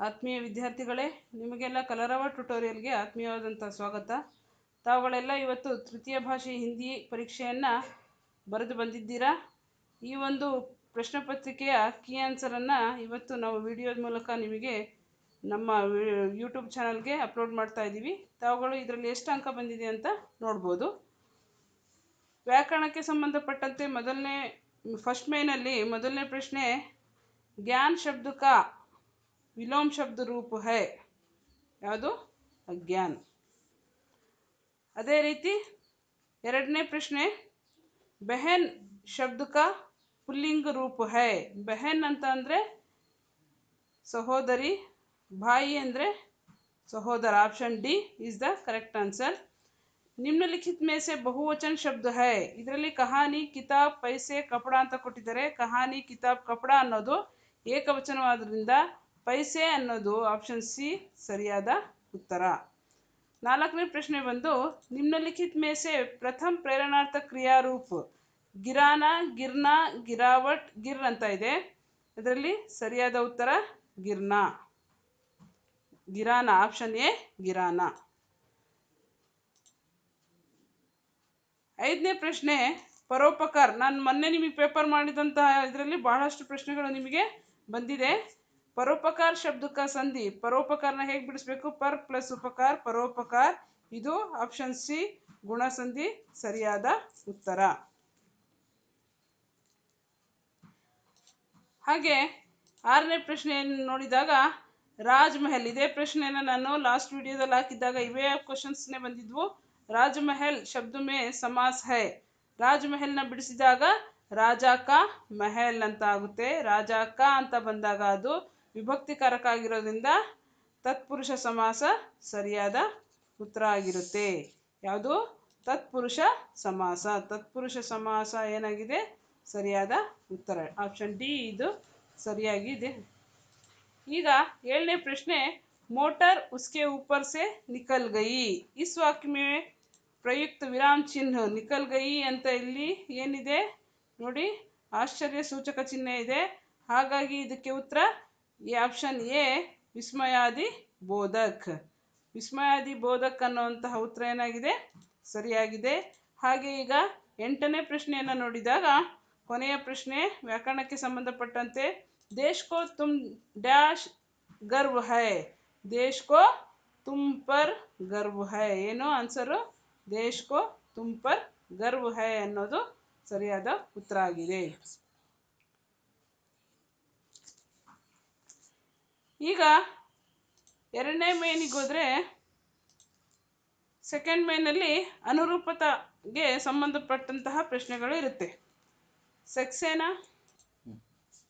ಆತ್ಮೀಯ ವಿದ್ಯಾರ್ಥಿಗಳೇ, ನಿಮಗೆಲ್ಲ ಕಲರವ ಟ್ಯುಟೋರಿಯಲ್ಗೆ ಆತ್ಮೀಯವಾದಂಥ ಸ್ವಾಗತ. ತಾವುಗಳೆಲ್ಲ ಇವತ್ತು ತೃತೀಯ ಭಾಷೆ ಹಿಂದಿ ಪರೀಕ್ಷೆಯನ್ನು ಬರೆದು ಬಂದಿದ್ದೀರಾ? ಈ ಒಂದು ಪ್ರಶ್ನೆ ಪತ್ರಿಕೆಯ ಕೀ ಆನ್ಸರನ್ನು ಇವತ್ತು ನಾವು ವಿಡಿಯೋದ ಮೂಲಕ ನಿಮಗೆ ನಮ್ಮ ಯೂಟ್ಯೂಬ್ ಚಾನಲ್ಗೆ ಅಪ್ಲೋಡ್ ಮಾಡ್ತಾ ಇದ್ದೀವಿ. ತಾವುಗಳು ಇದರಲ್ಲಿ ಎಷ್ಟು ಅಂಕ ಬಂದಿದೆ ಅಂತ ನೋಡ್ಬೋದು. ವ್ಯಾಕರಣಕ್ಕೆ ಸಂಬಂಧಪಟ್ಟಂತೆ ಮೊದಲನೇ, ಫಸ್ಟ್ ಮೇನಲ್ಲಿ ಮೊದಲನೇ ಪ್ರಶ್ನೆ, ಜ್ಞಾನ್ ಶಬ್ದ ವಿಲೋಮ್ ಶಬ್ದ ರೂಪ ಹೈ. ಯಾವುದು? ಅಜ್ಞಾನ್. ಅದೇ ರೀತಿ ಎರಡನೇ ಪ್ರಶ್ನೆ, ಬೆಹನ್ ಶಬ್ದಕ ಪುಲ್ಲಿಂಗ ರೂಪ ಹೈ. ಬೆಹನ್ ಅಂತ ಅಂದರೆ ಸಹೋದರಿ, ಭಾಯಿ ಅಂದರೆ ಸಹೋದರ. Option D is the correct answer. ನಿಮ್ನಲಿಖಿತ ಮೇಸೆ ಬಹುವಚನ ಶಬ್ದ ಹೈ. ಇದರಲ್ಲಿ ಕಹಾನಿ, ಕಿತಾಬ್, ಪೈಸೆ, ಕಪಡ ಅಂತ ಕೊಟ್ಟಿದ್ದಾರೆ. ಕಹಾನಿ, ಕಿತಾಬ್, ಕಪಡ ಅನ್ನೋದು ಏಕವಚನವಾದ್ರಿಂದ ಪೈಸೆ ಅನ್ನೋದು ಆಪ್ಷನ್ ಸಿ ಸರಿಯಾದ ಉತ್ತರ. ನಾಲ್ಕನೇ ಪ್ರಶ್ನೆ ಬಂದು ನಿಮ್ನಲಿಖಿತ ಮೇಸೆ ಪ್ರಥಮ ಪ್ರೇರಣಾರ್ಥ ಕ್ರಿಯಾರೂಪ ಗಿರಾನ, ಗಿರ್ನ, ಗಿರಾವಟ್, ಗಿರ್ ಅಂತ ಇದೆ. ಇದರಲ್ಲಿ ಸರಿಯಾದ ಉತ್ತರ ಗಿರ್ನ. ಗಿರಾನ ಆಪ್ಷನ್ ಎ ಗಿರಾನ. ಐದನೇ ಪ್ರಶ್ನೆ, ಪರೋಪಕಾರ್. ನಾನು ಮೊನ್ನೆ ನಿಮಗೆ ಪೇಪರ್ ಮಾಡಿದಂತಹ ಇದರಲ್ಲಿ ಬಹಳಷ್ಟು ಪ್ರಶ್ನೆಗಳು ನಿಮಗೆ ಬಂದಿದೆ. ಪರೋಪಕಾರ ಶಬ್ದಕ್ಕ ಸಂಧಿ. ಪರೋಪಕಾರನ ಹೇಗೆ ಬಿಡಿಸ್ಬೇಕು? ಪರ್ ಪ್ಲಸ್ ಉಪಕಾರ, ಪರೋಪಕಾರ. ಇದು ಆಪ್ಷನ್ ಸಿ, ಗುಣಸಂಧಿ, ಸರಿಯಾದ ಉತ್ತರ. ಹಾಗೆ ಆರನೇ ಪ್ರಶ್ನೆಯನ್ನು ನೋಡಿದಾಗ ರಾಜ್ಮಹಲ್. ಇದೇ ಪ್ರಶ್ನೆಯನ್ನು ನಾನು ಲಾಸ್ಟ್ ವಿಡಿಯೋದಲ್ಲಿ ಹಾಕಿದ್ದಾಗ ಇವೇ ಕ್ವಶನ್ಸ್ನೇ ಬಂದಿದ್ವು. ರಾಜ್ಮಹಲ್ ಶಬ್ದ ಮೇ ಸಮಾಸ್ ಹೈ. ಮಹಲ್ನ ಬಿಡಿಸಿದಾಗ ರಾಜಾಕ ಮಹಲ್ ಅಂತ ಆಗುತ್ತೆ. ರಾಜಾಕ ಅಂತ ಬಂದಾಗ ಅದು ವಿಭಕ್ತಿಕಾರಕ ಆಗಿರೋದ್ರಿಂದ ತತ್ಪುರುಷ ಸಮಾಸ ಸರಿಯಾದ ಉತ್ತರ ಆಗಿರುತ್ತೆ ಯಾವುದು ತತ್ಪುರುಷ ಸಮಾಸ ತತ್ಪುರುಷ ಸಮಾಸ ಏನಾಗಿದೆ ಸರಿಯಾದ ಉತ್ತರ ಆಪ್ಷನ್ ಡಿ ಇದು ಸರಿಯಾಗಿದೆ ಈಗ ಏಳನೇ ಪ್ರಶ್ನೆ मोटर उसके ऊपर से निकल गई इस वाक्य में ಪ್ರಯುಕ್ತ ವಿರಾಮ್ ಚಿಹ್ನ ನಿಕಲ್ ಗೈ ಅಂತ ಇಲ್ಲಿ ಏನಿದೆ ನೋಡಿ ಆಶ್ಚರ್ಯ ಸೂಚಕ ಚಿಹ್ನೆ ಇದೆ ಹಾಗಾಗಿ ಇದಕ್ಕೆ ಉತ್ತರ ಈ ಆಪ್ಷನ್ ಎ ವಿಸ್ಮಯಾದಿ ಬೋಧಕ್. ವಿಸ್ಮಯಾದಿ ಬೋಧಕ್ ಅನ್ನುವಂತಹ ಉತ್ತರ ಏನಾಗಿದೆ? ಸರಿಯಾಗಿದೆ. ಹಾಗೆ ಈಗ ಎಂಟನೇ ಪ್ರಶ್ನೆಯನ್ನು ನೋಡಿದಾಗ ಕೊನೆಯ ಪ್ರಶ್ನೆ ವ್ಯಾಕರಣಕ್ಕೆ ಸಂಬಂಧಪಟ್ಟಂತೆ ದೇಶ್ ಕೋ ತುಮ್ ಡ್ಯಾಶ್ ಗರ್ವ್ ಹೈ? ದೇಶ್ ಕೋ ಪರ್ ಗರ್ವ್ ಹೈ? ಏನು ಆನ್ಸರು ದೇಶ್ ಕೋ ಪರ್ ಗರ್ವ್ ಹೈ ಅನ್ನೋದು ಸರಿಯಾದ ಉತ್ತರ ಆಗಿದೆ. ಈಗ ಎರಡನೇ ಮೇನಿಗೋದ್ರೆ ಸೆಕೆಂಡ್ ಮೇನಲ್ಲಿ ಅನುರೂಪತೆಗೆ ಸಂಬಂಧಪಟ್ಟಂತಹ ಪ್ರಶ್ನೆಗಳು ಇರುತ್ತೆ. ಸೆಕ್ಸೇನಾ?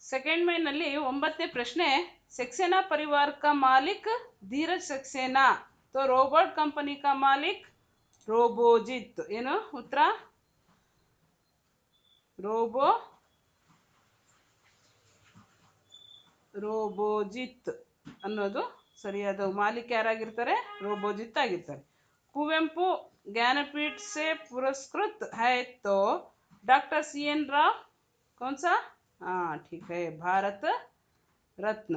ಸೆಕೆಂಡ್ ಮೇನಲ್ಲಿ ಒಂಬತ್ತನೇ ಪ್ರಶ್ನೆ ಸೆಕ್ಸೇನಾ ಪರಿವಾರಕ ಮಾಲೀಕ್ ಮಾಲಿಕ್ ಧೀರಜ್ ಸೆಕ್ಸೇನಾ? ತೋ ರೋಬೋಟ್ ಕಂಪನಿ ಕಾ ಮಾಲಿಕ್ ರೋಬೋಜಿತ್. ಏನು ಉತ್ತರ? ರೋಬೋ ರೋಬೋಜಿತ್. ಅನ್ನೋದು ಸರಿಯಾದ ಮಾಲೀಕ ಯಾರಾಗಿರ್ತಾರೆ ರೋಬೋಜಿತ್ ಆಗಿರ್ತಾರೆ ಕುವೆಂಪು, ಜ್ಞಾನಪೀಠ ಸೇ ಪುರಸ್ಕೃತ ಹೈ ಡಾಕ್ಟರ್ ಸಿ ಎನ್ ರಾವ್. ಕೌನ್ಸ ಹಾ ಹಾಂ, ಠೀಕ್ ಹೈ. ಭಾರತ ರತ್ನ.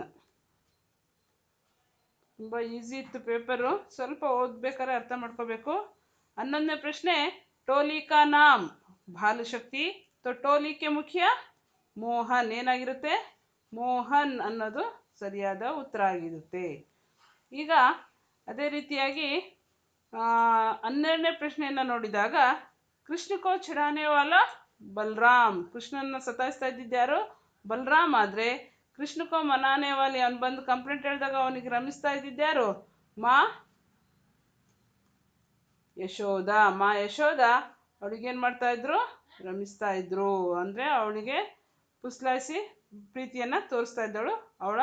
ತುಂಬ ಈಸಿ ಇತ್ತು ಪೇಪರು. ಸ್ವಲ್ಪ ಓದ್ಬೇಕಾದ್ರೆ ಅರ್ಥ ಮಾಡ್ಕೋಬೇಕು. ಹನ್ನೊಂದನೇ ಪ್ರಶ್ನೆ, ಟೋಲಿಕಾ ನಾಮ್. ಭಾನುಶಕ್ತಿ ತೊ ಟೋಲಿಕೆ ಮುಖ್ಯ. ಮೋಹನ್ ಏನಾಗಿರುತ್ತೆ? ಮೋಹನ್ ಅನ್ನೋದು ಸರಿಯಾದ ಉತ್ತರ ಆಗಿರುತ್ತೆ. ಈಗ ಅದೇ ರೀತಿಯಾಗಿ ಹನ್ನೆರಡನೇ ಪ್ರಶ್ನೆಯನ್ನು ನೋಡಿದಾಗ ಕೃಷ್ಣಕೋ ಚಿಡಾನೆವಾಲ ಬಲರಾಮ್. ಕೃಷ್ಣನ ಸತಾಯಿಸ್ತಾ ಇದ್ದಿದ್ಯಾರು ಬಲರಾಮ್ ಆದರೆ ಕೃಷ್ಣಕೋ ಮನಾನೆ ವಾಲಿ ಅವನು ಬಂದು ಕಂಪ್ಲೇಂಟ್ ಹೇಳಿದಾಗ ಅವನಿಗೆ ರಮಿಸ್ತಾ ಇದ್ದಿದ್ಯಾರು ಮಾ ಯಶೋಧ ಮಾ ಯಶೋಧ ಅವಳಿಗೇನು ಮಾಡ್ತಾ ಇದ್ರು? ರಮಿಸ್ತಾ ಇದ್ರು. ಅಂದರೆ ಅವಳಿಗೆ ಪುಸ್ಲಾಯಿಸಿ ಪ್ರೀತಿಯನ್ನು ತೋರಿಸ್ತಾ ಇದ್ದವಳು ಅವಳ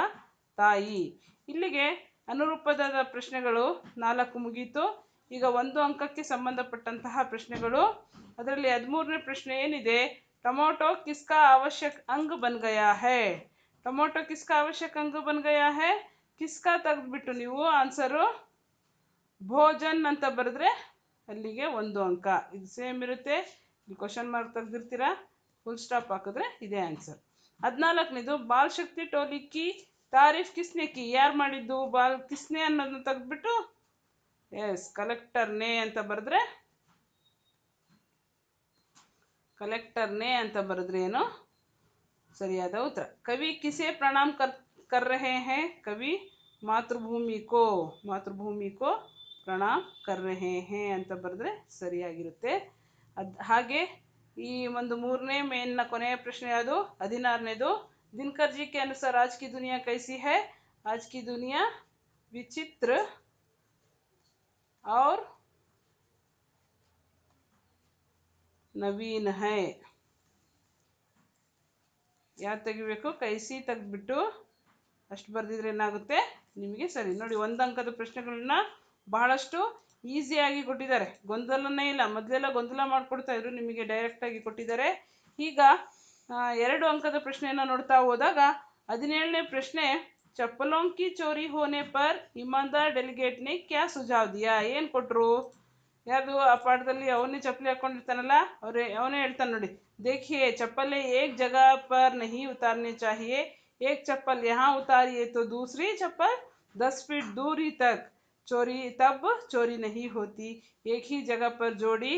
ತಾಯಿ. ಇಲ್ಲಿಗೆ ಅನುರೂಪದ ಪ್ರಶ್ನೆಗಳು ನಾಲ್ಕು ಮುಗೀತು. ಈಗ ಒಂದು ಅಂಕಕ್ಕೆ ಸಂಬಂಧಪಟ್ಟಂತಹ ಪ್ರಶ್ನೆಗಳು. ಅದರಲ್ಲಿ ಹದಿಮೂರನೇ ಪ್ರಶ್ನೆ ಏನಿದೆ? ಟೊಮೊಟೊ ಕಿಸ್ಕಾ ಅವಶ್ಯಕ ಅಂಗ ಬನ್ಗಯಾ ಹೇ? ಟೊಮೊಟೊ ಕಿಸ್ಕಾ ಅವಶ್ಯಕ ಅಂಗ ಬನ್ಗಯಾ ಹೇ? ಕಿಸ್ಕಾ ತೆಗೆದ್ಬಿಟ್ಟು ನೀವು ಆನ್ಸರು. ಭೋಜನ್ ಅಂತ ಬರೆದ್ರೆ ಅಲ್ಲಿಗೆ ಒಂದು ಅಂಕ. ಇದು ಸೇಮ್ ಇರುತ್ತೆ. ಕ್ವಶನ್ ಮಾರ್ಕ್ ತೆಗೆದಿರ್ತೀರಾ? ಫುಲ್ ಸ್ಟಾಪ್ ಹಾಕಿದ್ರೆ ಇದೇ ಆನ್ಸರ್ ಹದಿನಾಲ್ಕನೇದು ಬಾಲ್ ಶಕ್ತಿ ಟೋಲಿ ಕಿ ತಾರೀಫ್ ಕಿಸ್ನೆ ಕಿ? ಯಾರು ಮಾಡಿದ್ದು ಬಾಲ್ ಕಿಸ್ನೆ ಅನ್ನೋದನ್ನ ತೆಗೆದ್ಬಿಟ್ಟು ಎಸ್ ಕಲೆಕ್ಟರ್ನೇ ಅಂತ ಬರೆದ್ರೆ ಕಲೆಕ್ಟರ್ನೇ ಅಂತ ಬರೆದ್ರೆ ಏನು? ಸರಿಯಾದ ಉತ್ತರ. ಕವಿ ಕಿಸೆ ಪ್ರಣಾಮ್ ಕರ್ ಕರ್ ರಹೆ ಹೇ ಕವಿ ಮಾತೃಭೂಮಿ ಕೋ? ಮಾತೃಭೂಮಿ ಕೋ ಪ್ರಣಾಮ್ ಕರ್ ರಹೆ ಹೇ ಅಂತ ಬರೆದ್ರೆ ಸರಿಯಾಗಿರುತ್ತೆ. ಅದ್ ಹಾಗೆ ಈ ಒಂದು ಮೂರನೇ ನ ಕೊನೆಯ ಪ್ರಶ್ನೆ ಅದು ಹದಿನಾರನೇದು. ದಿನಕರ್ ಜಿ ಕೆ ಅನುಸಾರ ಆಜ್ ಕಿ ದುನಿಯಾ ಕೈಸಿ ಹೈ ಆಜ್ ಕಿ ದುನಿಯಾ ವಿಚಿತ್ರ ಔರ್ ನವೀನ್ ಹೈ. ಯಾವ ತೆಗಿಬೇಕು? ಕೈಸಿ ತೆಗೆದ್ಬಿಟ್ಟು ಅಷ್ಟು ಬರೆದಿದ್ರೆ ಏನಾಗುತ್ತೆ? ನಿಮಗೆ ಸರಿ. ನೋಡಿ ಒಂದು ಅಂಕದ ಪ್ರಶ್ನೆಗಳನ್ನ ಬಹಳಷ್ಟು ಈಸಿಯಾಗಿ ಕೊಟ್ಟಿದ್ದಾರೆ. ಗೊಂದಲನೇ ಇಲ್ಲ. ಮೊದಲೆಲ್ಲ ಗೊಂದಲ ಮಾಡಿಕೊಡ್ತಾ ಇದ್ರು, ನಿಮಗೆ ಡೈರೆಕ್ಟಾಗಿ ಕೊಟ್ಟಿದ್ದಾರೆ. ಈಗ ಎರಡು ಅಂಕದ ಪ್ರಶ್ನೆಯನ್ನು ನೋಡ್ತಾ ಹೋದಾಗ, ಹದಿನೇಳನೇ ಪ್ರಶ್ನೆ, ಚಪ್ಪಲೊಂಕಿ ಚೋರಿ ಹೋನೆ ಪರ್ ಇಮಾನ್ದಾರ್ ಡೆಲಿಗೇಟ್ನೆ ಕ್ಯಾ ಸುಜಾವ್ ದಿಯಾ? ಏನು ಕೊಟ್ಟರು ಯಾರು ಆ ಪಾಠದಲ್ಲಿ ಅವನೇ ಚಪ್ಪಲಿ ಹಾಕ್ಕೊಂಡಿರ್ತಾನಲ್ಲ ಅವರೇ, ಅವನೇ ಹೇಳ್ತಾನೆ ನೋಡಿ. देखिए ಚಪ್ಪಲೆ ಏಕ್ जगह ಪರ್ ನಹಿ ಉತಾರನೆ चाहिए ಏಕ್ चप्पल ಯಾ उतारिए तो दूसरी चप्पल ದಸ್ फीट दूरी तक चोरी, तब चोरी नहीं होती। एक ही जगह पर जोड़ी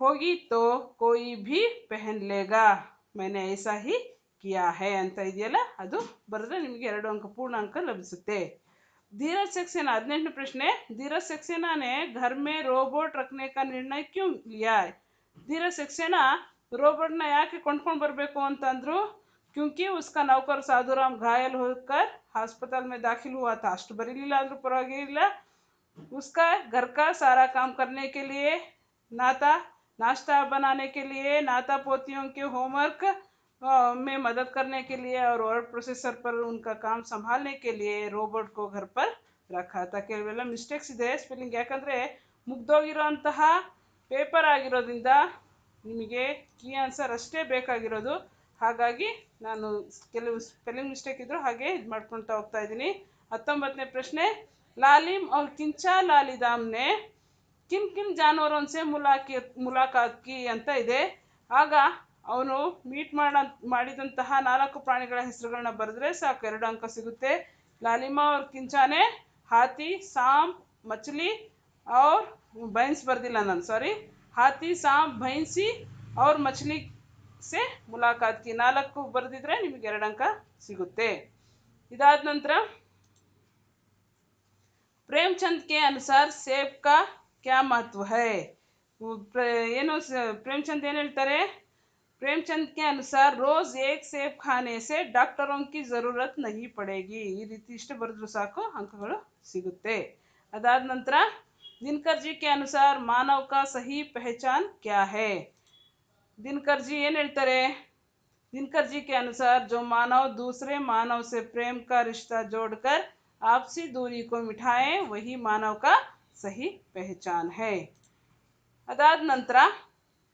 होगी तो कोई भी पहन लेगा। मैंने ऐसा ही किया है। अंत अब बरद्रे ಬರೆದ್ರೆ अंक पूर्ण अंक ಪೂರ್ಣ ಅಂಕ धीरज सक्सेना हद्न प्रश्न धीरज सक्सेना ने घर में रोबोट रखने का निर्णय क्यों लिया है धीरज सक्सेना रोबोट ना याके ಕೊಂಡ್ಕೊಂಡು बरबू ಅಂತಂದ್ರು? क्योंकि उसका नौकर साधुराम घायल होकर अस्पताल में दाखिल हुआ था ಅಷ್ಟು ಬರೀಲಿಲ್ಲ ಅಂದ್ರೂ ಪರವಾಗಿಲ್ಲ उसका घर का सारा काम करने के लिए नाता नाश्ता बनाने के लिए नाता पोतियों के होमवर्क अ, में मदद करने के लिए और वर्ड प्रोसेसर पर उनका काम संभालने के लिए रोबोट को घर पर रखा था ಕೆಲವೆಲ್ಲ ಮಿಸ್ಟೇಕ್ಸ್ ಇದೆ ಸ್ಪೆಲ್ಲಿಂಗ್ ಯಾಕಂದರೆ ಮುಗ್ದೋಗಿರೋಂತಹ ಪೇಪರ್ ಆಗಿರೋದ್ರಿಂದ ನಿಮಗೆ ಕೀ ಆನ್ಸರ್ ಅಷ್ಟೇ ಬೇಕಾಗಿರೋದು ಹಾಗಾಗಿ ನಾನು ಕೆಲವು ಸ್ಪೆಲ್ಲಿಂಗ್ ಮಿಸ್ಟೇಕ್ ಇದ್ದರೂ ಹಾಗೆ ಇದು ಮಾಡ್ಕೊಳ್ತಾ ಹೋಗ್ತಾ ಇದ್ದೀನಿ. ಹತ್ತೊಂಬತ್ತನೇ ಪ್ರಶ್ನೆ, ಲಾಲಿಮ್ ಅವ್ರ ಕಿಂಚ ಲಾಲಿದಾಮ್ನೆ ಕಿಮ್ ಕಿಮ್ ಜಾನುವರೊನ್ಸೆ ಮುಲಾಕಿ ಮುಲಾಖಾಕಿ ಅಂತ ಇದೆ. ಆಗ ಅವನು ಮೀಟ್ ಮಾಡ, ಮಾಡಿದಂತಹ ನಾಲ್ಕು ಪ್ರಾಣಿಗಳ ಹೆಸರುಗಳನ್ನ ಬರೆದ್ರೆ ಸಾಕು, ಎರಡು ಅಂಕ ಸಿಗುತ್ತೆ. ಲಾಲಿಮಾ ಅವ್ರ ಕಿಂಚಾನೆ, ಹಾತಿ ಸಾಂ ಮಚ್ಲಿ ಅವ್ರ ಬೈನ್ಸ್ ಬರ್ದಿಲ್ಲ ನಾನು ಸಾರಿ ಹಾತಿ ಸಾಂ ಬೈನ್ಸಿ ಅವ್ರ ಮಚ್ಲಿ से मुलाकात की नाकु बरद्रे निर अंक इंतर प्रेमचंद के अनुसार सेब का क्या महत्व है ऐनो प्रेमचंद ऐन हेतारे प्रेमचंद के अनुसार रोज एक सेब खाने से डॉक्टरों की ज़रूरत नहीं पड़ेगी रीति इष्ट बरद्रू साको अंकते अदर दिनकर जी के अनुसार मानव का सही पहचान क्या है ದಿನಕರ್ ಜಿ ಏನು ಹೇಳ್ತಾರೆ दिनकर जी के अनुसार जो मानव दूसरे मानव से प्रेम का रिश्ता जोड़कर आपसी दूरी को मिटाए वही मानव का सही पहचान है ಅದಾದ ನಂತರ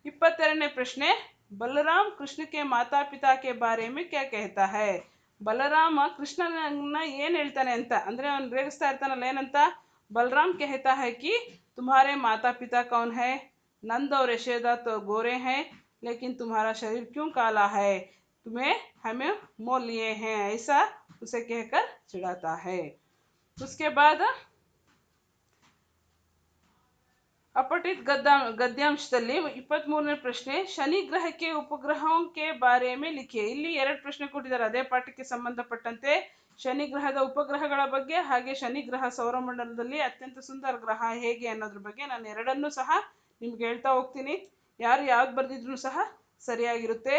ಇಪ್ಪತ್ತೆರಡನೇ ಪ್ರಶ್ನೆ ಬಲರಾಮ್ ಕೃಷ್ಣ ಕೆ ಮಾತಾ ಪಿತಾ ಕೆ ಬಾರೆ ಮೇ ಕ್ಯಾ कहता है ಬಲರಾಮ ಕೃಷ್ಣನ ಏನು ಹೇಳ್ತಾನೆ ಅಂತ ಅಂದರೆ ಅವನು ರೇಗಿಸ್ತಾ ಇರ್ತಾನಲ್ಲ ಏನಂತ ಬಲರಾಮ್ कहता है कि तुम्हारे माता पिता कौन है नंद और यशोदा तो गोरे हैं लेकिन तुम्हारा शरीर क्यों काला है तुम्हें हमें मोल लिए हैं ऐसा उसे कहकर चिढ़ाता है उसके बाद अपठित गद्दा ಗದ್ಯಾಂಶದಲ್ಲಿ ಇಪ್ಪತ್ತ್ಮೂರನೇ ಪ್ರಶ್ನೆ ಶನಿ ಗ್ರಹಕ್ಕೆ ಉಪಗ್ರಹೋं के बारे में लिखिए ಇಲ್ಲಿ ಎರಡು ಪ್ರಶ್ನೆ ಕೊಟ್ಟಿದ್ದಾರೆ ಅದೇ ಪಾಠಕ್ಕೆ ಸಂಬಂಧಪಟ್ಟಂತೆ ಶನಿ ಗ್ರಹದ ಉಪಗ್ರಹಗಳ ಬಗ್ಗೆ ಹಾಗೆ ಶನಿ ಗ್ರಹ ಸೌರಮಂಡಲದಲ್ಲಿ ಅತ್ಯಂತ ಸುಂದರ ಗ್ರಹ ಹೇಗೆ ಅನ್ನೋದ್ರ ಬಗ್ಗೆ ನಾನು ಎರಡನ್ನೂ ಸಹ ನಿಮ್ಗೆ ಹೇಳ್ತಾ ಹೋಗ್ತೀನಿ ಯಾರು ಯಾವ್ದು ಬರೆದಿದ್ರು ಸಹ ಸರಿಯಾಗಿರುತ್ತೆ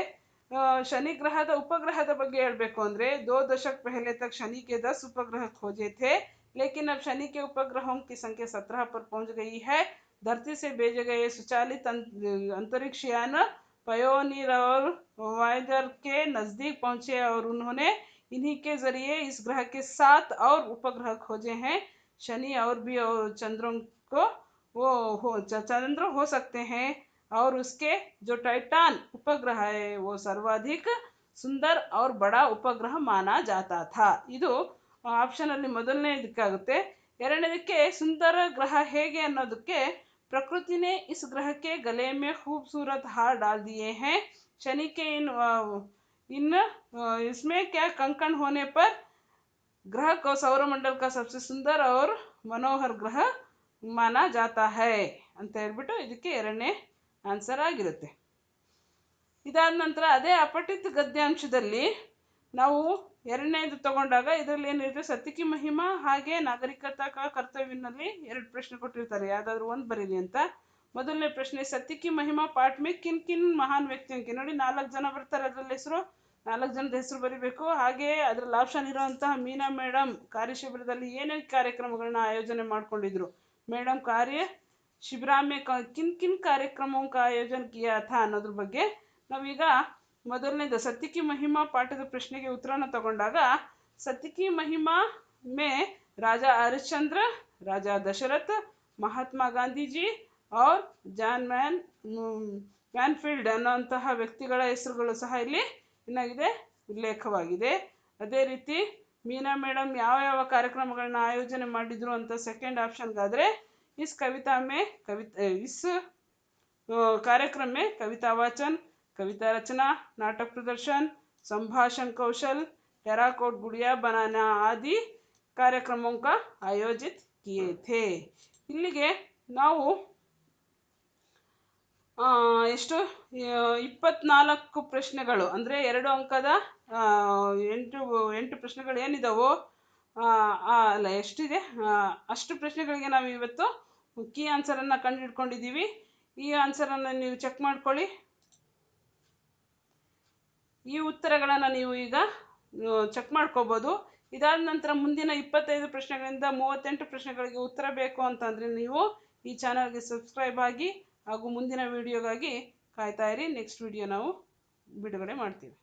ಆ, ಶನಿ ಗ್ರಹದ ಉಪಗ್ರಹದ ಬಗ್ಗೆ ಹೇಳಬೇಕು ಅಂದರೆ दो दशक पहले तक शनि के दस उपग्रह खोजे थे लेकिन अब शनि के उपग्रहों की संख्या सत्रह पर पहुंच गई है धरती से भेजे गए स्वचालित अं- अंतरिक्ष यान पयोनीर और वायजर के नज़दीक पहुंचे और उन्होंने इन्हीं के जरिए इस ग्रह के सात और उपग्रह खोजे हैं शनि और भी और चंद्रों को वो हो च- चंद्र हो सकते हैं और उसके जो टाइटान उपग्रह है वो सर्वाधिक ಸುಂದರ್ और ಬಡ ಉಪಗ್ರಹ ಮಾನಾ ಜಾತಾ ಥಾ ಇದು ಆಪ್ಷನಲ್ಲಿ ಮೊದಲನೇ ಇದಕ್ಕಾಗುತ್ತೆ ಎರಡನೇದಕ್ಕೆ ಸುಂದರ ಗ್ರಹ ಹೇಗೆ ಅನ್ನೋದಕ್ಕೆ प्रकृति ने इस ग्रह के गले में खूबसूरत हार डाल दिए हैं शनि के इन अ, इन अ, इसमें क्या कंकण होने पर ग्रह को सौरमंडल का सबसे सुंदर और मनोहर ग्रह ಮಾನ ಜಾತಾ ಹೈ ಅಂತ ಹೇಳ್ಬಿಟ್ಟು ಇದಕ್ಕೆ ಎರಡನೇ ಆನ್ಸರ್ ಆಗಿರುತ್ತೆ. ಇದಾದ ನಂತರ ಅದೇ ಅಪಠಿತ ಗದ್ಯಾಂಶದಲ್ಲಿ ನಾವು ಎರಡನೇದು ತಗೊಂಡಾಗ ಇದರಲ್ಲಿ ಏನಿರುತ್ತೆ ಸತ್ಯಕಿ ಮಹಿಮಾ ಹಾಗೆ ನಾಗರಿಕತಾ ಕರ್ತವ್ಯನಲ್ಲಿ ಎರಡು ಪ್ರಶ್ನೆ ಕೊಟ್ಟಿರ್ತಾರೆ. ಯಾವುದಾದ್ರೂ ಒಂದು ಬರೀಲಿ ಅಂತ. ಮೊದಲನೇ ಪ್ರಶ್ನೆ ಸತ್ಯಕಿ ಮಹಿಮಾ ಪಾಠ ಮೇ ಕಿನ್ ಕಿನ್ ಮಹಾನ್ ವ್ಯಕ್ತಿ ನೋಡಿ, ನಾಲ್ಕು ಜನ ಬರ್ತಾರೆ ಅದರಲ್ಲಿ ಹೆಸರು. ನಾಲ್ಕು ಜನದ ಹೆಸರು ಬರೀಬೇಕು. ಹಾಗೆ ಅದರಲ್ಲಿ ಆಪ್ಷನ್ ಇರುವಂತಹ ಮೀನಾ ಮೇಡಮ್ ಕಾರ್ಯಶಿಬಿರದಲ್ಲಿ ಏನೇನು ಕಾರ್ಯಕ್ರಮಗಳನ್ನ ಆಯೋಜನೆ ಮಾಡ್ಕೊಂಡಿದ್ರು? ಮೇಡಮ್ ಕಾರ್ಯ ಶಿಬಿರ ಮೇ ಕ- ಕಿನ್ ಕಿನ್ ಕಾರ್ಯಕ್ರಮೋं का ಆಯೋಜನ ಕಿಯಾ ಥಾ ಅನ್ನೋದ್ರ ಬಗ್ಗೆ ನಾವೀಗ ಮೊದಲನೇದು ಸತ್ತಿಕಿ ಮಹಿಮಾ ಪಾಠದ ಪ್ರಶ್ನೆಗೆ ಉತ್ತರನ ತಗೊಂಡಾಗ ಸತ್ತಿಕಿ ಮಹಿಮಾ ಮೇ ರಾಜಾ ಹರಿಶ್ಚಂದ್ರ ರಾಜಾ ದಶರಥ್ ಮಹಾತ್ಮ ಗಾಂಧೀಜಿ और ಜಾನ್ ಮ್ಯಾನ್ ಮ್ಯಾನ್ಫೀಲ್ಡ್ ಅನ್ನೋಂತಹ ವ್ಯಕ್ತಿಗಳ ಹೆಸರುಗಳು ಸಹ ಇಲ್ಲಿ ಏನಾಗಿದೆ ಉಲ್ಲೇಖವಾಗಿದೆ ಅದೇ ರೀತಿ ಮೀನಾ ಮೇಡಮ್ ಯಾವ ಯಾವ ಕಾರ್ಯಕ್ರಮಗಳನ್ನ ಆಯೋಜನೆ ಮಾಡಿದ್ರು ಅಂತ second ಆಪ್ಷನ್ಗಾದರೆ is Kavita May Kavita is अ, कार्यक्रम में कविता वाचन कविता रचना नाटक प्रदर्शन संभाषण कौशल टेराकोट गुड़िया बनाना आदि ಕಾರ್ಯಕ್ರಮೋं का ಆಯೋಜಿತ್ किए थे ಇಲ್ಲಿಗೆ ನಾವು ಆ, ಎಷ್ಟು ಆ, ಇಪ್ಪತ್ನಾಲ್ಕು ಪ್ರಶ್ನೆಗಳು ಅಂದರೆ ಎರಡು ಅಂಕದ ಆ, ಎಂಟು ಎಂಟು ಪ್ರಶ್ನೆಗಳು ಏನಿದಾವೋ ಆ, ಆ, ಅಲ್ಲ ಎಷ್ಟಿದೆ ಆ, ಅಷ್ಟು ಪ್ರಶ್ನೆಗಳಿಗೆ ನಾವು ಇವತ್ತು ಕೀ ಆನ್ಸರನ್ನು ಕಂಡುಹಿಡ್ಕೊಂಡಿದ್ದೀವಿ ಈ ಆನ್ಸರನ್ನು ನೀವು ಚೆಕ್ ಮಾಡ್ಕೊಳ್ಳಿ. ಈ ಉತ್ತರಗಳನ್ನು ನೀವು ಈಗ ಚೆಕ್ ಮಾಡ್ಕೋಬೋದು. ಇದಾದ ನಂತರ ಮುಂದಿನ ಇಪ್ಪತ್ತೈದು ಪ್ರಶ್ನೆಗಳಿಂದ ಮೂವತ್ತೆಂಟು ಪ್ರಶ್ನೆಗಳಿಗೆ ಉತ್ತರ ಬೇಕು ಅಂತಂದರೆ ನೀವು ಈ ಚಾನಲ್ಗೆ ಸಬ್ಸ್ಕ್ರೈಬ್ ಆಗಿ ಹಾಗೂ ಮುಂದಿನ ವಿಡಿಯೋಗಾಗಿ ಕಾಯ್ತಾ ಇರಿ. ನೆಕ್ಸ್ಟ್ ವಿಡಿಯೋ ನಾವು ಬಿಡುಗಡೆ ಮಾಡ್ತೀವಿ.